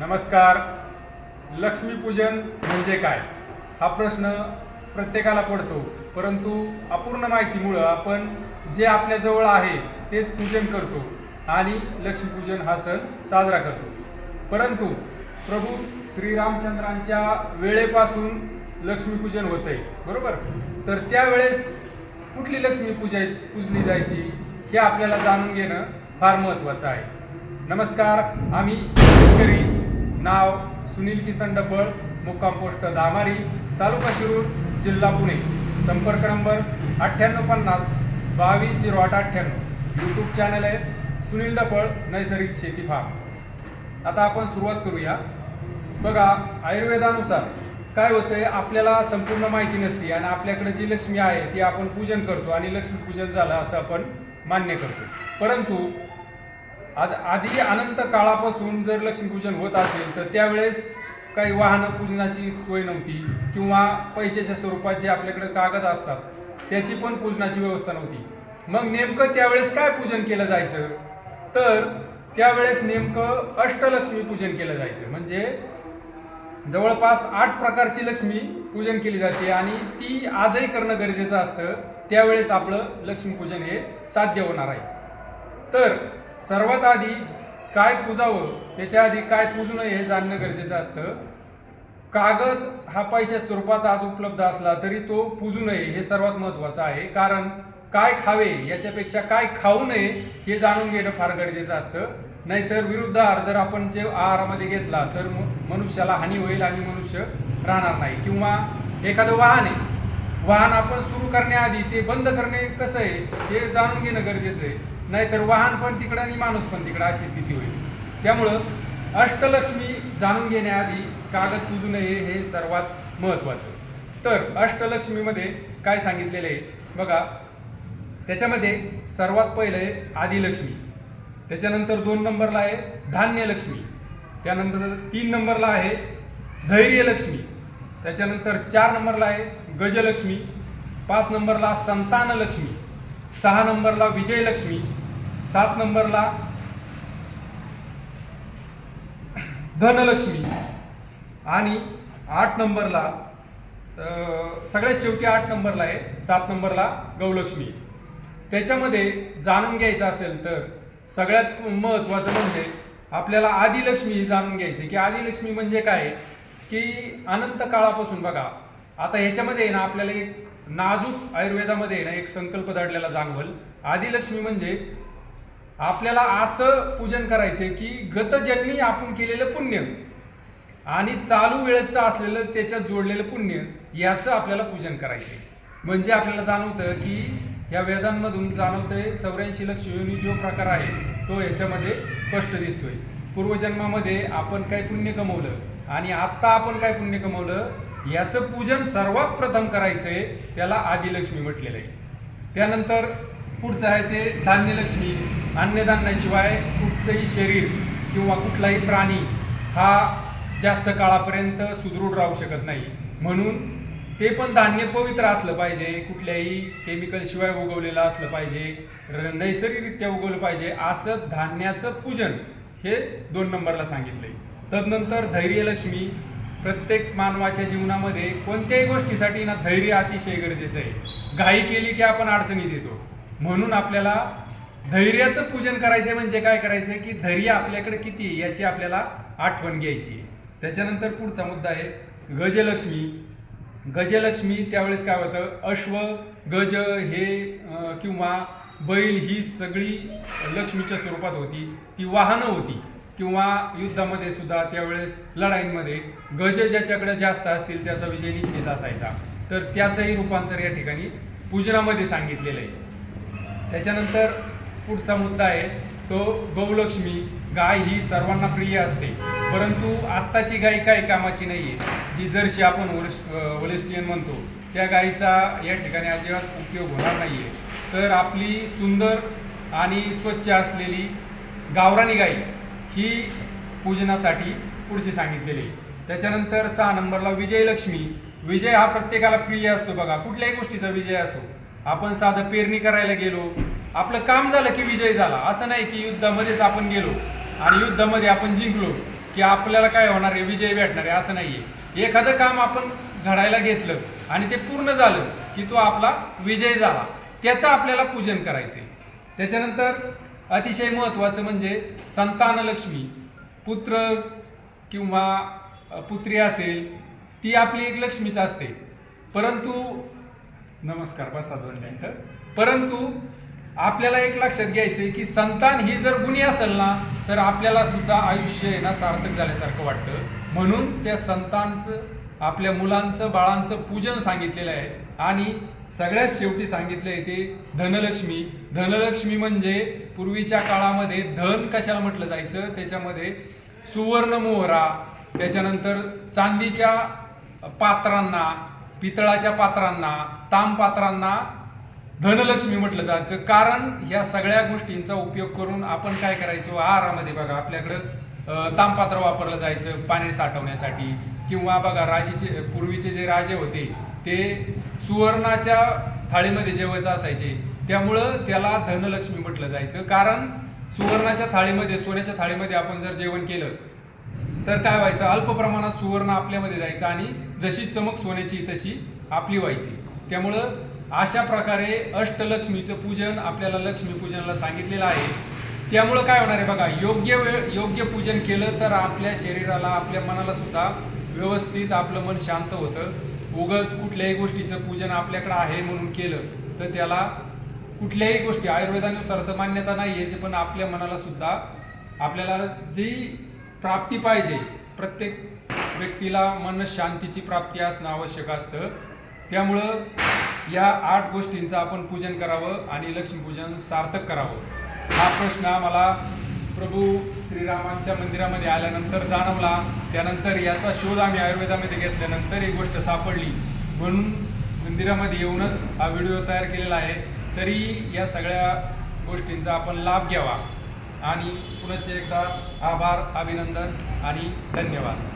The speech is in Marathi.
नमस्कार. लक्ष्मीपूजन म्हणजे काय? हा प्रश्न प्रत्येकाला पडतो परंतु अपूर्ण माहितीमुळं आपण जे आपल्याजवळ आहे तेच पूजन करतो आणि लक्ष्मीपूजन हा सण साजरा करतो. परंतु प्रभू श्रीरामचंद्रांच्या वेळेपासून लक्ष्मीपूजन होतंय बरोबर? तर त्यावेळेस कुठली लक्ष्मी पूजाय पूजली जायची हे आपल्याला जाणून घेणं फार महत्त्वाचं आहे. नमस्कार आम्ही शेतकरी नाव सुनील किसन डपळ मुक्काम पोस्ट दामारी तालुका शिरूर जिल्हा पुणे. संपर्क नंबर अठ्ठ्याण्णव पन्नास बावीस झिरो आठ अठ्ठ्याण्णव. यूट्यूब चॅनल आहे सुनील डपळ नैसर्गिक शेती फार्म आता आपण सुरुवात करूया. बघा आयुर्वेदानुसार काय होतंय आपल्याला संपूर्ण माहिती नसते आणि आपल्याकडे जी लक्ष्मी आहे ती आपण पूजन करतो आणि लक्ष्मीपूजन झालं असं आपण मान्य करतो. परंतु आद आधी अनंत काळापासून जर लक्ष्मीपूजन होत असेल तर त्यावेळेस काही वाहनं पूजनाची सोय नव्हती किंवा पैशाच्या स्वरूपात जे आपल्याकडे कागद असतात त्याची पण पूजनाची व्यवस्था नव्हती. मग नेमकं त्यावेळेस काय पूजन केलं जायचं? तर त्यावेळेस नेमकं अष्टलक्ष्मी पूजन केलं जायचं. म्हणजे जवळपास आठ प्रकारची लक्ष्मी पूजन केली जाते आणि ती आजही करणं गरजेचं असतं. त्यावेळेस आपलं लक्ष्मीपूजन हे साध्य होणार आहे. तर सर्वात आधी काय पूजावं त्याच्या आधी काय पूजू हे जाणणं गरजेचं असतं. कागद हा पैशा स्वरूपात आज उपलब्ध असला तरी तो पूजू नये हे सर्वात महत्त्वाचं आहे. कारण काय खावे याच्यापेक्षा काय खाऊ नये हे जाणून घेणं फार गरजेचं असतं. नाहीतर विरुद्ध आहार जर आपण जे आहारामध्ये घेतला तर मनुष्याला हानी होईल आणि मनुष्य राहणार नाही. किंवा एखादं वाहन आहे. वाहन आपण सुरू करण्याआधी ते बंद करणे कसं आहे हे जाणून घेणं गरजेचं आहे. नाहीतर वाहन पण तिकडं आणि माणूस पण तिकडं अशी स्थिती होईल. त्यामुळं अष्टलक्ष्मी जाणून घेण्याआधी कागद पुजू नये हे सर्वात महत्त्वाचं. तर अष्टलक्ष्मीमध्ये काय सांगितलेलं आहे? बघा त्याच्यामध्ये सर्वात पहिलं आहे आदिलक्ष्मी. त्याच्यानंतर दोन नंबरला आहे धान्यलक्ष्मी. त्यानंतर तीन नंबरला आहे धैर्यलक्ष्मी. त्याच्यानंतर चार नंबरला आहे गजलक्ष्मी. पाच नंबरला संतानलक्ष्मी. सहा नंबरला विजयलक्ष्मी. सात नंबरला धनलक्ष्मी. आणि आठ नंबरला सगळ्यात शेवटी आठ नंबरला आहे सात नंबरला गौलक्ष्मी. त्याच्यामध्ये जाणून घ्यायचं असेल तर सगळ्यात महत्त्वाचं म्हणजे आपल्याला आदिलक्ष्मी जाणून घ्यायची की आदिलक्ष्मी म्हणजे काय? की अनंत काळापासून बघा आता ह्याच्यामध्ये आहे ना आपल्याला एक नाजूक आयुर्वेदामध्ये ना एक संकल्प दडलेला जाणवल. आदिलक्ष्मी म्हणजे आपल्याला असं पूजन करायचं की गतजन्मी आपण केलेलं पुण्य आणि चालू वेळेचं असलेलं त्याच्यात जोडलेलं पुण्य याचं आपल्याला पूजन करायचंय. म्हणजे आपल्याला जाणवतं की या वेदांमधून जाणवतंय चौऱ्याऐंशी लक्ष योनी जो प्रकार आहे तो याच्यामध्ये स्पष्ट दिसतोय. पूर्वजन्मामध्ये आपण काय पुण्य कमवलं आणि आत्ता आपण काय पुण्य कमवलं याचं पूजन सर्वात प्रथम करायचंय त्याला आदिलक्ष्मी म्हटलेलं आहे. त्यानंतर पुढचं आहे ते धान्यलक्ष्मी. अन्नधान्याशिवाय कुठलंही शरीर किंवा कुठलाही प्राणी हा जास्त काळापर्यंत सुदृढ राहू शकत नाही. म्हणून ते पण धान्य पवित्र असलं पाहिजे कुठल्याही केमिकल शिवाय उगवलेलं असलं पाहिजे नैसर्गिकरित्या उगवलं पाहिजे असं धान्याचं पूजन हे दोन नंबरला सांगितलंय. तदनंतर धैर्यलक्ष्मी. प्रत्येक मानवाच्या जीवनामध्ये कोणत्याही गोष्टीसाठी ना धैर्य अतिशय गरजेचं आहे. घाई केली की आपण अडचणीत येतो. म्हणून आपल्याला धैर्याचं पूजन करायचं म्हणजे काय करायचं की धैर्य आपल्याकडे किती आहे याची आपल्याला आठवण घ्यायची आहे. त्याच्यानंतर पुढचा मुद्दा आहे गजलक्ष्मी. गजलक्ष्मी त्यावेळेस काय होतं? अश्व गज हे किंवा बैल ही सगळी लक्ष्मीच्या स्वरूपात होती. ती वाहनं होती. किंवा युद्धामध्ये सुद्धा त्यावेळेस लढाईंमध्ये गज ज्याच्याकडे जास्त असतील त्याचा विजय निश्चित असायचा. तर त्याचंही रूपांतर या ठिकाणी पूजनामध्ये सांगितलेलं आहे. त्याच्यानंतर पुढचा मुद्दा आहे तो गौलक्ष्मी. गाय ही सर्वांना प्रिय असते परंतु आत्ताची गाय काही कामाची नाही आहे जी जरशी आपण ओलेस्टियन म्हणतो त्या गायीचा या ठिकाणी अजिबात उपयोग होणार नाही आहे तर आपली सुंदर आणि स्वच्छ असलेली गावरानी गाई ही पूजनासाठी पुढची सांगितलेली त्याच्यानंतर सहा नंबरला विजयलक्ष्मी. विजय हा प्रत्येकाला प्रिय असतो बघा. कुठल्याही गोष्टीचा विजय असो. आपण साधं पेरणी करायला गेलो. आपलं काम झालं की विजय झाला. असं नाही की युद्धामध्येच आपण गेलो आणि युद्धामध्ये आपण जिंकलो की आपल्याला काय होणार आहे? विजय भेटणार आहे असं नाही आहे एखादं काम आपण घडायला घेतलं आणि ते पूर्ण झालं की तो आपला विजय झाला. त्याचं आपल्याला पूजन करायचं आहे त्याच्यानंतर अतिशय महत्त्वाचं म्हणजे संतान लक्ष्मी पुत्र किंवा पुत्री असेल ती आपली एक लक्ष्मीच असते. परंतु नमस्कार बसा दोन मिनिटं परंतु आपल्याला एक लक्षात घ्यायचं आहे की संतान ही जर गुणी असेल ना तर आपल्याला सुद्धा आयुष्य आहे ना सार्थक झाल्यासारखं वाटतं. म्हणून त्या संतांचं आपल्या मुलांचं बाळांचं पूजन सांगितलेलं आहे. आणि सगळ्यात शेवटी सांगितलं आहे ते धनलक्ष्मी. धनलक्ष्मी म्हणजे पूर्वीच्या काळामध्ये धन कशाला म्हटलं जायचं? त्याच्यामध्ये सुवर्ण मोहरा त्याच्यानंतर चांदीच्या पात्रांना पितळाच्या पात्रांना तामपात्रांना धनलक्ष्मी म्हटलं जायचं. कारण ह्या सगळ्या गोष्टींचा उपयोग करून आपण काय करायचो? आहारामध्ये बघा आपल्याकडं तामपात्र वापरलं जायचं पाणी साठवण्यासाठी. किंवा बघा राजेचे पूर्वीचे जे राजे होते ते सुवर्णाच्या थाळीमध्ये जेवत असायचे त्यामुळं त्याला धनलक्ष्मी म्हटलं जायचं. कारण सुवर्णाच्या थाळीमध्ये सोन्याच्या थाळीमध्ये आपण जर जेवण केलं तर काय व्हायचं? अल्प प्रमाणात सुवर्ण आपल्यामध्ये जायचं आणि जशी चमक सोन्याची तशी आपली व्हायची. त्यामुळं अशा प्रकारे अष्टलक्ष्मीचं पूजन आपल्याला लक्ष्मीपूजनाला सांगितलेलं आहे. त्यामुळं काय होणार आहे बघा योग्य वेळ योग्य पूजन केलं तर आपल्या शरीराला आपल्या मनाला सुद्धा व्यवस्थित आपलं मन शांत होतं. उगच कुठल्याही गोष्टीचं पूजन आपल्याकडं आहे म्हणून केलं तर त्याला कुठल्याही गोष्टी आयुर्वेदानुसार तर मान्यता नाही यायची पण आपल्या मनाला सुद्धा आपल्याला जी प्राप्ती पाहिजे प्रत्येक व्यक्तीला मन शांतीची प्राप्ती असणं आवश्यक असतं. त्यामुळं या आठ गोष्टींचं आपण पूजन करावं आणि लक्ष्मीपूजन सार्थक करावं. हा प्रश्न आम्हाला प्रभू श्रीरामांच्या मंदिरामध्ये आल्यानंतर जाणवला. त्यानंतर याचा शोध आम्ही आयुर्वेदामध्ये घेतल्यानंतर ही गोष्ट सापडली. म्हणून मंदिरामध्ये येऊनच हा व्हिडिओ तयार केलेला आहे. तरी या सगळ्या गोष्टींचा आपण लाभ घ्यावा. आणि पुनश्च एकदा आभार अभिनंदन आणि धन्यवाद.